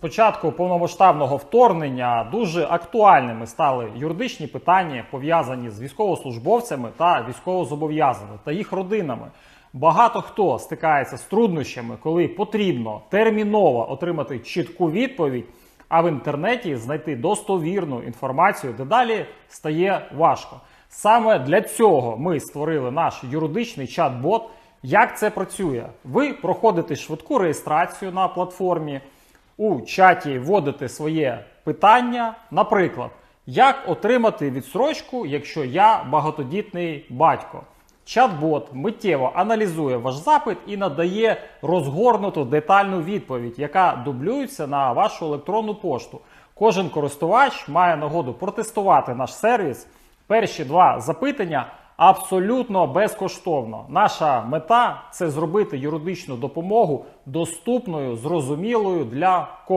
початку повномасштабного вторгнення дуже актуальними стали юридичні питання, пов'язані з військовослужбовцями та військовозобов'язаними та їх родинами. Багато хто стикається з труднощами, коли потрібно терміново отримати чітку відповідь, а в інтернеті знайти достовірну інформацію дедалі стає важко. Саме для цього ми створили наш юридичний чат-бот. Як це працює? Ви проходите швидку реєстрацію на платформі, у чаті вводите своє питання, наприклад, як отримати відсрочку, якщо я багатодітний батько. Чат-бот миттєво аналізує ваш запит і надає розгорнуту детальну відповідь, яка дублюється на вашу електронну пошту. Кожен користувач має нагоду протестувати наш сервіс. Перші два запитання абсолютно безкоштовно. Наша мета це зробити юридичну допомогу доступною, зрозумілою для кожного.